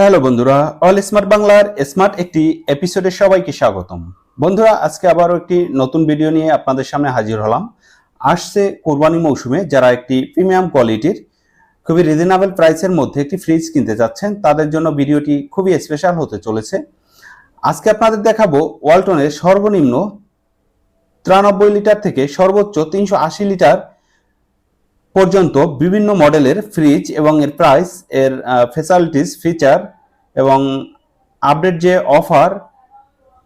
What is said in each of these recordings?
Hello বন্ধুরা, all smart বাংলার smart একটি এপিসোডে সবাইকে স্বাগতম। বন্ধুরা, আজকে আবারও একটি নতুন ভিডিও নিয়ে আপনাদের সামনে হাজির হলাম। আসছে কোরবানি মৌসুমে যারা একটি প্রিমিয়াম কোয়ালিটির, খুবই রিজনেবল প্রাইসের মধ্যে একটি ফ্রিজ কিনতে যাচ্ছেন তাদের জন্য ভিডিওটি খুবই স্পেশাল হতে চলেছে। আজকে আপনাদের দেখাবো ওয়ালটনের সর্বনিম্ন তিরানব্বই লিটার থেকে সর্বোচ্চ তিনশো আশি লিটার পর্যন্ত বিভিন্ন মডেলের ফ্রিজ এবং এর প্রাইস এর ফেসালিটিস ফিচার এবং আপডেট যে অফার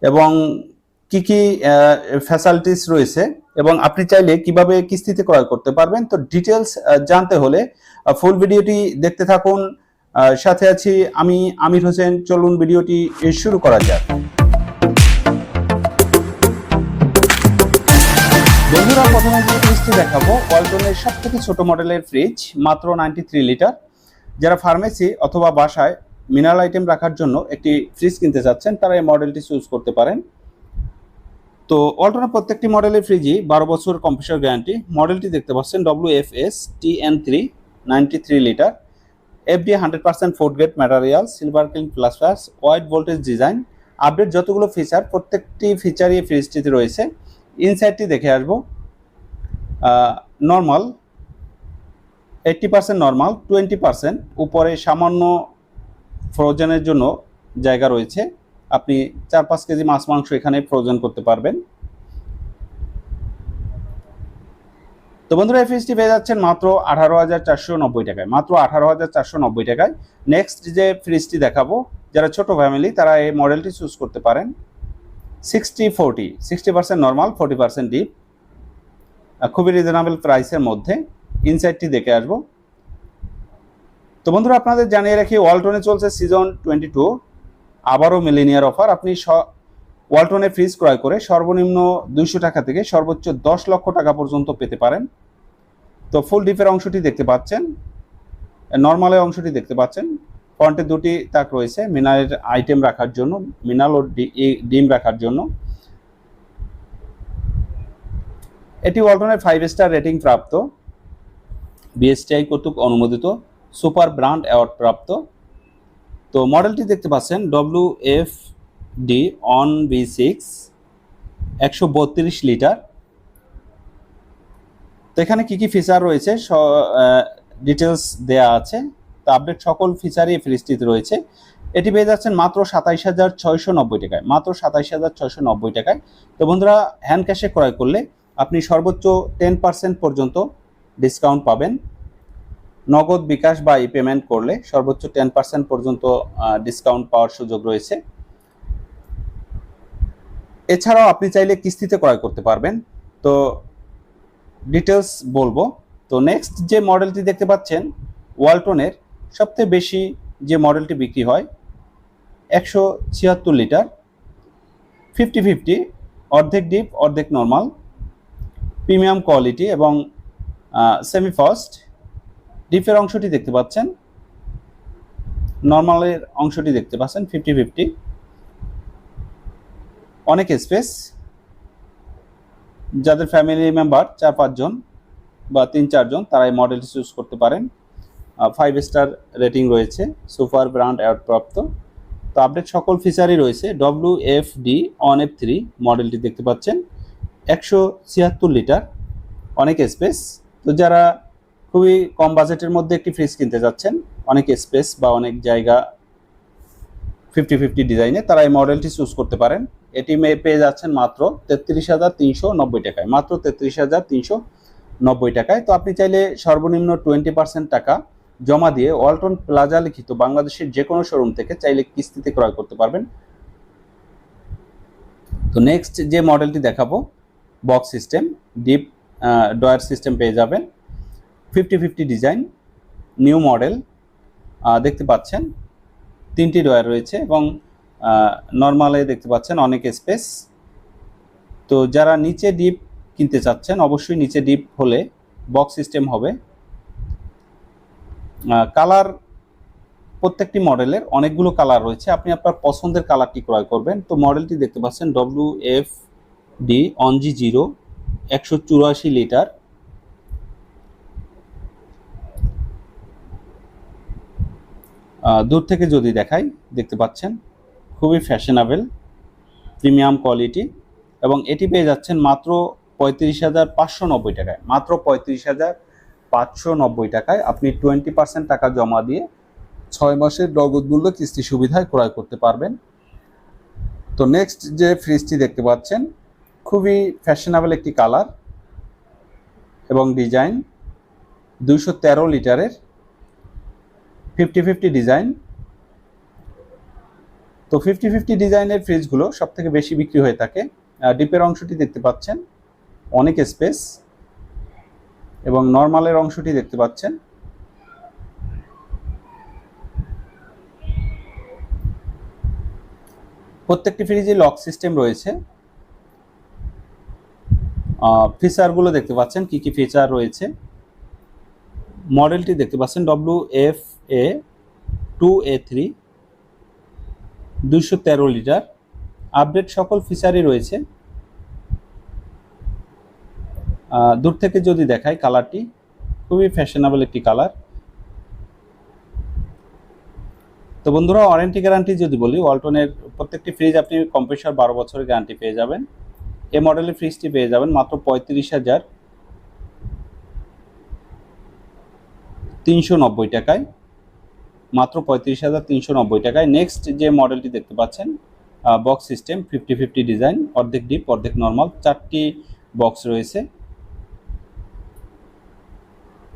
এবং কি কি ফ্যাসালিটিস রয়েছে এবং আপনি চাইলে কীভাবে কিস্তিতে ক্রয় করতে পারবেন, তো ডিটেলস জানতে হলে ফুল ভিডিওটি দেখতে থাকুন। সাথে আছি আমি আমির হোসেন, চলুন ভিডিওটি শুরু করা যাক। বন্ধুরা, প্রথমে যে ফ্রিজটি দেখাবো ওয়ালটনের সব থেকে ছোট মডেলের ফ্রিজ মাত্র নাইনটি থ্রি লিটার যারা ফার্মেসি অথবা বাসায় মিনারেল আইটেম রাখার জন্য একটি ফ্রিজ কিনতে চাচ্ছেন তারা এই মডেলটি চুজ করতে পারেন। তো ওয়ালটনের প্রত্যেকটি মডেলের ফ্রিজই বারো বছর কম্পিউটার গ্যারান্টি মডেলটি দেখতে পাচ্ছেন W F S T N three ninety three litre FD hundred percent food grade material silver clean plus plus wide voltage design update যতগুলো ফিচার প্রত্যেকটি ফিচারই ফ্রিজটিতে রয়েছে। ইনসাইডটি দেখে আসব। Normal eighty percent normal twenty percent উপরে সামান্য ফ্রোজেনের জন্য জায়গা রয়েছে। আপনি চার পাঁচ কেজি মাছ মাংস এখানে ফ্রোজেন করতে পারবেন। তো বন্ধুরা, এই ফ্রিজটি পেয়ে যাচ্ছেন মাত্র আঠারো হাজার চারশো নব্বই টাকায়। মাত্র আঠারো হাজার চারশো নব্বই টাকায়। নেক্সট যে ফ্রিজটি দেখাবো, যারা ছোট ফ্যামিলি তারা এই মডেলটি চুজ করতে পারেন। Sixty forty sixty percent normal forty percent deep খুবই রিজনেবল প্রাইসের মধ্যে। ইনসাইডটি দেখে আসব। তো বন্ধুরা, আপনাদের জানিয়ে রাখি ওয়ালটনে চলছে সিজন টোয়েন্টি টু আবারও মিলিনিয়ার অফার আপনি ওয়ালটনে ফ্রিজ ক্রয় করে সর্বনিম্ন দুইশো টাকা থেকে সর্বোচ্চ দশ লক্ষ টাকা পর্যন্ত পেতে পারেন। তো ফুল ডিপের অংশটি দেখতে পাচ্ছেন। নর্মালের অংশটি দেখতে পাচ্ছেন। ফ্রন্টে দুটি তাক রয়েছে, মিনারের আইটেম রাখার জন্য, মিনাল ও ডিম রাখার জন্য। এটি ওয়ালটনের ফাইভ স্টার রেটিং প্রাপ্ত। বিএসটিআই কর্তৃক অনুমোদিত। সুপার ব্র্যান্ড অ্যাওয়ার্ড প্রাপ্ত। তো মডেলটি দেখতে পাচ্ছেন W F D on B six একশো বত্রিশ লিটার। তো এখানে কী কী ফিচার রয়েছে? ডিটেলস দেয়া আছে। তো আপডেট সকল ফিচারই ফ্রিজটিতে রয়েছে। এটি পেয়ে যাচ্ছেন মাত্র সাতাইশ হাজার ছয়শো নব্বই টাকায়। মাত্র সাতাইশ হাজার ছয়শো নব্বই টাকায়। তো বন্ধুরা হ্যান্ড ক্যাশে ক্রয় করলে আপনি সর্বোচ্চ টেন পার্সেন্ট পর্যন্ত ডিসকাউন্ট পাবেন। নগদ বিকাশ বা ই পেমেন্ট করলে সর্বোচ্চ টেন পার্সেন্ট পর্যন্ত ডিসকাউন্ট পাওয়ার সুযোগ রয়েছে। এছাড়াও আপনি চাইলে কিস্তিতে ক্রয় করতে পারবেন। তো ডিটেলস বলব। তো নেক্সট যে মডেলটি দেখতে পাচ্ছেন ওয়ালটনের সবচেয়ে বেশি যে মডেলটি বিক্রি হয়, একশো ছিয়াত্তর লিটার ফিফটি ফিফটি অর্ধেক ডিপ অর্ধেক নর্মাল প্রিমিয়াম কোয়ালিটি এবং সেমি ডিপের অংশটি দেখতে পাচ্ছেন। নর্মালের অংশটি দেখতে পাচ্ছেন ফিফটি ফিফটি অনেক স্পেস যাদের ফ্যামিলি মেম্বার চার পাঁচজন বা তিন চারজন তারা এই মডেলটি চুজ করতে পারেন। ফাইভ স্টার রেটিং রয়েছে সুপার ব্র্যান্ড অ্যাওয়ার্ড প্রাপ্ত তো আপডেট সকল ফিচারই রয়েছে W F D on F three মডেলটি দেখতে পাচ্ছেন। একশো ছিয়াত্তর লিটার অনেক স্পেস তো যারা খুবই কম বাজেটের মধ্যে একটি ফ্রিজ কিনতে যাচ্ছেন। অনেক স্পেস বা অনেক জায়গা ফিফটি ফিফটি ডিজাইনে তারা এই মডেলটি চুজ করতে পারেন। এটি মে- পেয়ে যাচ্ছেন মাত্র তেত্রিশ হাজার তিনশো নব্বই টাকায়। মাত্র তেত্রিশ হাজার তিনশো নব্বই টাকায়। তো আপনি চাইলে সর্বনিম্ন টোয়েন্টি পার্সেন্ট টাকা জমা দিয়ে ওয়ালটন প্লাজা লিখিত বাংলাদেশের যে কোনো শোরুম থেকে চাইলে কিস্তিতে ক্রয় করতে পারবেন। তো নেক্সট যে মডেলটি দেখাবো box system deep drawer system পেয়ে যাবেন। Fifty fifty design, new model দেখতে পাচ্ছেন। তিনটি ডয়ার রয়েছে এবং নর্মালে দেখতে পাচ্ছেন অনেক স্পেস। তো যারা নিচে ডিপ কিনতে চাচ্ছেন, অবশ্যই নিচে ডিপ হলে বক্স সিস্টেম হবে। কালার প্রত্যেকটি মডেলের অনেকগুলো কালার রয়েছে। আপনি আপনার পছন্দের কালারটি ক্রয় করবেন। তো মডেলটি দেখতে পাচ্ছেন W F D on G zero একশো চুরাশি লিটার। দূর থেকে যদি দেখাই, দেখতে পাচ্ছেন, খুবই ফ্যাশনেবল প্রিমিয়াম কোয়ালিটি এবং এটি পেয়ে যাচ্ছেন মাত্র পঁয়ত্রিশ হাজার পাঁচশো নব্বই টাকায়। মাত্র পঁয়ত্রিশ হাজার পাঁচশো নব্বই টাকায় আপনি টোয়েন্টি পার্সেন্ট টাকা জমা দিয়ে ছয় মাসের নগদ মূল্য কিস্তি সুবিধায় ক্রয় করতে পারবেন। তো নেক্সট যে ফ্রিজটি দেখতে পাচ্ছেন, খুবই ফ্যাশনেবল একটি কালার এবং ডিজাইন তেরো লিটারের ফিফটি ফিফটি ডিজাইন তো ফিফটি ফিফটি ডিজাইনের ফ্রিজগুলো সব থেকে বেশি বিক্রি হয়ে থাকে। ডিপের অংশটি দেখতে পাচ্ছেন। অনেক স্পেস এবং নর্মালের অংশটি দেখতে পাচ্ছেন। প্রত্যেকটি ফ্রিজে লক সিস্টেম রয়েছে। ফিচারগুলো দেখতে পাচ্ছেন। কি কি ফিচার রয়েছে? মডেলটি দেখতে পাচ্ছেন। W F A two A three দুইশো তেরো লিটার। আপডেট সকল ফিচারই রয়েছে। দূর থেকে যদি দেখাই কালারটি খুবই ফ্যাশনেবল একটি কালার তো বন্ধুরা ওয়ারেন্টি গ্যারান্টি যদি বলি ওয়ালটনের প্রত্যেকটি ফ্রিজ আপনি কম্প্রেসার বারো বছরের গ্যারান্টি পেয়ে যাবেন। এই মডেলের ফ্রিজটি পেয়ে যাবেন মাত্র পঁয়ত্রিশ হাজার তিনশো নব্বই টাকায়। মাত্র পঁয়ত্রিশ হাজার তিনশো নব্বই টাকায়। নেক্সট যে মডেলটি দেখতে পাচ্ছেন box system fifty fifty design অর্ধেক ডিপ অর্ধেক নর্মাল চারটি বক্স রয়েছে।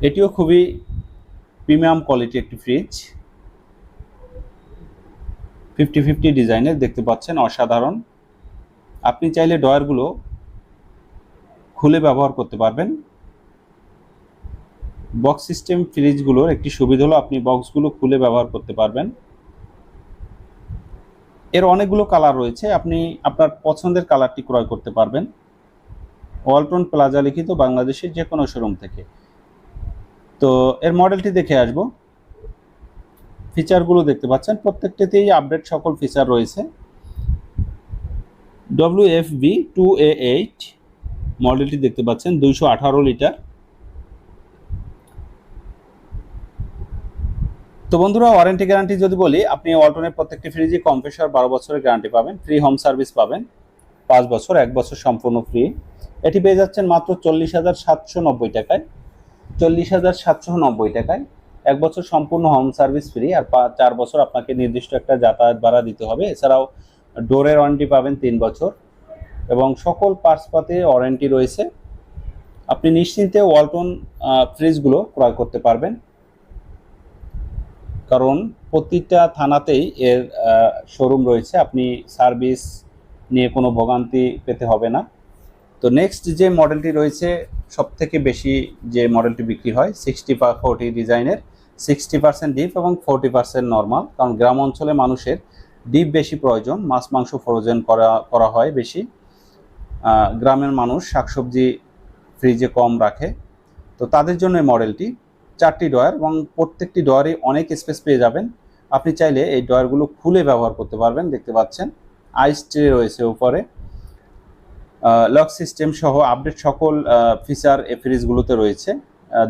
এটিও খুবই প্রিমিয়াম কোয়ালিটি একটি ফ্রিজ ফিফটি ফিফটি ডিজাইনের দেখতে পাচ্ছেন, অসাধারণ। আপনি চাইলে ডয়ারগুলো খুলে ব্যবহার করতে পারবেন। বক্স সিস্টেম ফ্রিজগুলোর একটি সুবিধা হলো আপনি বক্সগুলো খুলে ব্যবহার করতে পারবেন। এর অনেকগুলো কালার রয়েছে, আপনি আপনার পছন্দের কালারটি ক্রয় করতে পারবেন। ওয়ালটন প্লাজা লিখিত বাংলাদেশের যে কোনো শোরুম থেকে। তো এর মডেলটি দেখে আসব। ফিচারগুলো দেখতে পাচ্ছেন, প্রত্যেকটিতেই আপডেট সকল ফিচার রয়েছে। W F B two A eight মডেলটি দেখতে পাচ্ছেন, দুইশো আঠারো লিটার। তো বন্ধুরা ওয়ারেন্টি গ্যারান্টি যদি বলি, আপনি ওয়ালটনের প্রত্যেকটি ফ্রিজে কম্প্রেসার বারো বছরের গ্যারান্টি পাবেন ফ্রি হোম সার্ভিস পাবেন, পাঁচ বছর, এক বছর সম্পূর্ণ ফ্রি এটি পেয়ে যাচ্ছেন মাত্র চল্লিশ হাজার সাতশো নব্বই টাকায়। চল্লিশ হাজার সাতশো নব্বই টাকায়। এক বছর সম্পূর্ণ হোম সার্ভিস ফ্রি আর চার বছর আপনাকে নির্দিষ্ট একটা যাতায়াত ভাড়া দিতে হবে। এছাড়াও ডোরের ওয়ারেন্টি পাবেন তিন বছর। এবং সকল পার্টস পাতে ওয়ারেন্টি রয়েছে। আপনি নিশ্চিন্তে ওয়ালটন ফ্রিজগুলো ক্রয় করতে পারবেন। কারণ প্রতিটা থানাতেই এর শোরুম রয়েছে। আপনি সার্ভিস নিয়ে কোনো ভোগান্তি পেতে হবে না। তো নেক্সট যে মডেলটি রয়েছে সব থেকে বেশি যে মডেলটি বিক্রি হয় সিক্সটি ফোরটি ডিজাইনের সিক্সটি পার্সেন্ট ডিপ এবং ফোরটি পার্সেন্ট নর্মাল কারণ গ্রাম অঞ্চলে মানুষের ডিপ বেশি প্রয়োজন, মাছ, মাংস ফ্রোজেন করা করা হয় বেশি। গ্রামের মানুষ শাকসবজি ফ্রিজে কম রাখে। তো তাদের জন্য এই মডেলটি চারটি ডয়ার এবং প্রত্যেকটি ডয়ারে অনেক স্পেস পেয়ে যাবেন। আপনি চাইলে এই ডয়ারগুলো খুলে ব্যবহার করতে পারবেন, দেখতে পাচ্ছেন। আইস ট্রে রয়েছে উপরে। লক সিস্টেম সহ আপডেট সকল ফিচার এই ফ্রিজগুলোতে রয়েছে।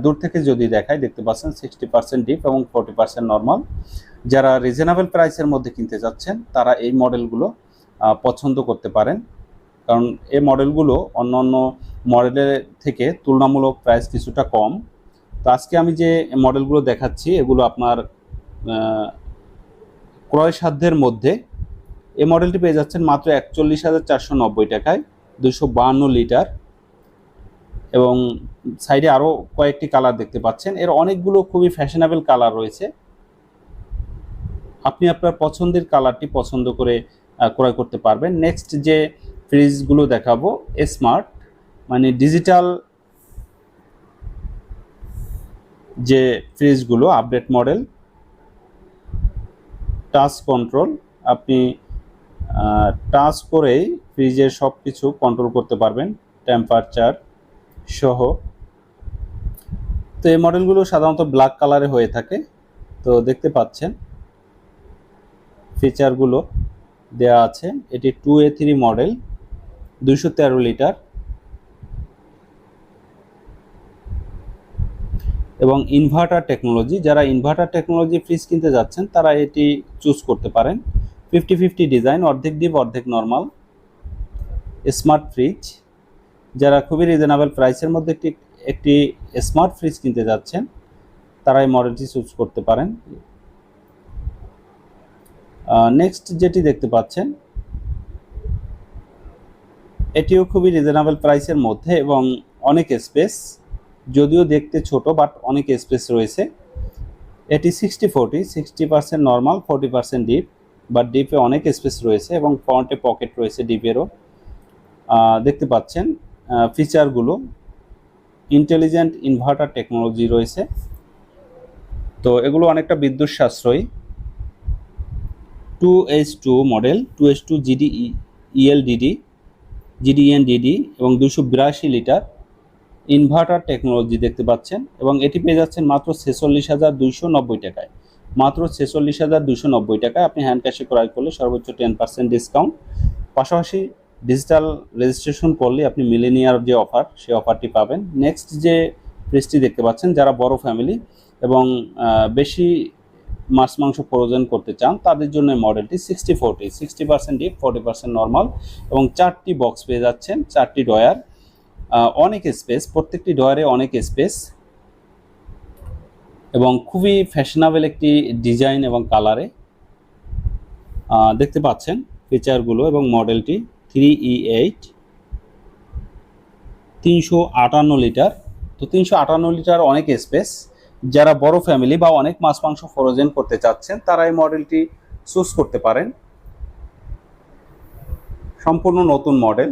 দূর থেকে যদি দেখায় দেখতে পাচ্ছেন সিক্সটি পার্সেন্ট ডিপ এবং ফোর্টি পার্সেন্ট নর্মাল যারা রিজনেবল প্রাইসের মধ্যে কিনতে যাচ্ছেন তারা এই মডেলগুলো পছন্দ করতে পারেন। কারণ এই মডেলগুলো অন্য অন্য মডেলের থেকে তুলনামূলক প্রাইস কিছুটা কম। তো আজকে আমি যে মডেলগুলো দেখাচ্ছি, এগুলো আপনার ক্রয় সাধ্যের মধ্যে, এই মডেলটি পেয়ে যাচ্ছেন মাত্র একচল্লিশ হাজার চারশো নব্বই টাকায় দুশো লিটার এবং সাইডে আরও কয়েকটি কালার দেখতে পাচ্ছেন। এর অনেকগুলো খুবই ফ্যাশনেবল কালার রয়েছে। আপনি আপনার পছন্দের কালারটি পছন্দ করে ক্রয় করতে পারবেন। নেক্সট যে ফ্রিজগুলো দেখাবো স্মার্ট মানে ডিজিটাল যে ফ্রিজগুলো আপডেট মডেল টাচ কন্ট্রোল আপনি টাচ করেই ফ্রিজের সব কিছু কন্ট্রোল করতে পারবেন টেম্পারেচার সহ। তো এই মডেলগুলো সাধারণত ব্ল্যাক কালারে হয়ে থাকে। তো দেখতে পাচ্ছেন ফিচারগুলো দেয়া আছে। এটি টু এ থ্রি মডেল দুইশো তেরো লিটার। এবং ইনভার্টার টেকনোলজি যারা ইনভার্টার টেকনোলজি ফ্রিজ কিনতে যাচ্ছেন, তারা এটি চুজ করতে পারেন। ফিফটি ফিফটি ডিজাইন অর্ধেক ডিপ অর্ধেক নর্মাল স্মার্ট ফ্রিজ যারা খুবই রিজনেবল প্রাইসের মধ্যে একটি একটি স্মার্ট ফ্রিজ কিনতে যাচ্ছেন, তারা এই মডেলটি চুজ করতে পারেন। নেক্সট যেটি দেখতে পাচ্ছেন, এটিও খুবই রিজনেবল প্রাইসের মধ্যে এবং অনেক স্পেস যদিও দেখতে ছোট বাট অনেক স্পেস রয়েছে। এটি sixty forty sixty percent normal forty percent deep but ডিপে অনেক স্পেস রয়েছে এবং ফ্রন্টে পকেট রয়েছে ডিপেরও দেখতে পাচ্ছেন ফিচারগুলো ইন্টেলিজেন্ট ইনভার্টার টেকনোলজি রয়েছে। তো এগুলো অনেকটা বিদ্যুৎ সাশ্রয়ী। Two H two model two H two GD ELDD GDNDD এবং দুশো বিরাশি লিটার। ইনভার্টার টেকনোলজি দেখতে পাচ্ছেন এবং এটি পেয়ে যাচ্ছেন মাত্র ছেচল্লিশ হাজার নব্বই টাকায়। মাত্র ছেচল্লিশ হাজার দুশো নব্বই টাকায় আপনি হ্যান্ড ক্যাশে ক্রয় করলে সর্বোচ্চ টেন পার্সেন্ট ডিসকাউন্ট পাশাপাশি ডিজিটাল রেজিস্ট্রেশন করলে আপনি মিলেনিয়ার যে অফার সেই অফারটি পাবেন। নেক্সট যে ফ্রিজটি দেখতে পাচ্ছেন, যারা বড় ফ্যামিলি এবং বেশি মাছ মাংস প্রয়োজন করতে চান, তাদের জন্য মডেলটি sixty forty sixty percent deep forty percent normal এবং চারটি বক্স পেয়ে যাচ্ছেন, চারটি ডয়ার অনেক স্পেস প্রত্যেকটি ডয়ারে অনেক স্পেস এবং খুবই ফ্যাশনেবল একটি ডিজাইন এবং কালারে দেখতে পাচ্ছেন ফিচারগুলো এবং মডেলটি থ্রি ই এইট তিনশো আটান্ন লিটার তো তিনশো আটান্ন লিটার অনেক স্পেস যারা বড় ফ্যামিলি বা অনেক মাছ, মাংস ফ্রোজেন করতে চাচ্ছেন, তারা এই মডেলটি চুজ করতে পারেন। সম্পূর্ণ নতুন মডেল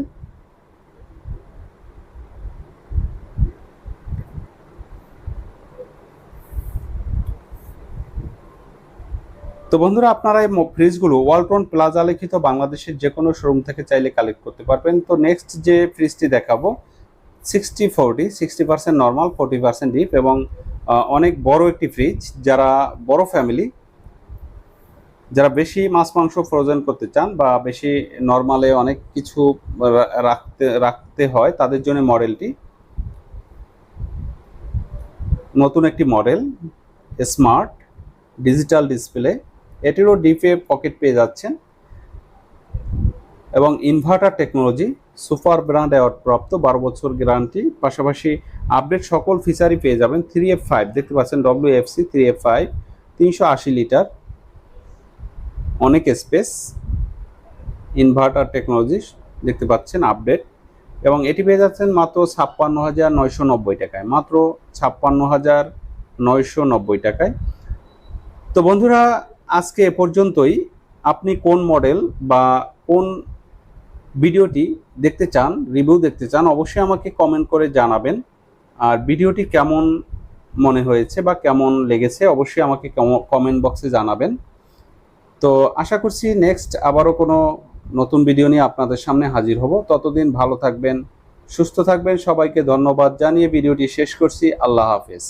তো বন্ধুরা, আপনারা এই ফ্রিজগুলো ওয়ালটন প্লাজা লিখিত বাংলাদেশের যে কোনো শোরুম থেকে চাইলে কালেক্ট করতে পারবেন। তো নেক্সট যে ফ্রিজটি দেখাবো sixty forty sixty percent normal forty percent deep এবং অনেক বড় একটি ফ্রিজ যারা বড় ফ্যামিলি যারা বেশি মাছ মাংস ফ্রোজেন করতে চান বা বেশি নর্মালে অনেক কিছু রাখতে রাখতে হয়, তাদের জন্য মডেলটি নতুন একটি মডেল স্মার্ট ডিজিটাল ডিসপ্লে এটিরও ডিপে পকেট পেয়ে যাচ্ছেন। এবং inverter technology super brand award প্রাপ্ত বারো বছর গ্যারান্টি পাশাপাশি আপডেট সকল ফিচারই পেয়ে যাবেন। থ্রি এফ ফাইভ দেখতে পাচ্ছেন W F C three F five তিনশো আশি লিটার অনেক স্পেস ইনভার্টার টেকনোলজি দেখতে পাচ্ছেন আপডেট এবং এটি পেয়ে যাচ্ছেন মাত্র ছাপ্পান্ন হাজার নয়শো নব্বই টাকায়। মাত্র ছাপ্পান্ন হাজার নয়শো নব্বই টাকায়। তো বন্ধুরা আজকে এ পর্যন্তই। আপনি কোন মডেল বা কোন ভিডিওটি দেখতে চান, রিভিউ দেখতে চান, অবশ্যই আমাকে কমেন্ট করে জানাবেন। আর ভিডিওটি কেমন মনে হয়েছে বা কেমন লেগেছে, অবশ্যই আমাকে কমেন্ট বক্সে জানাবেন। তো আশা করছি নেক্সট আবারও কোনো নতুন ভিডিও নিয়ে আপনাদের সামনে হাজির হব। ততদিন ভালো থাকবেন, সুস্থ থাকবেন সবাইকে ধন্যবাদ জানিয়ে ভিডিওটি শেষ করছি। আল্লাহ হাফেজ।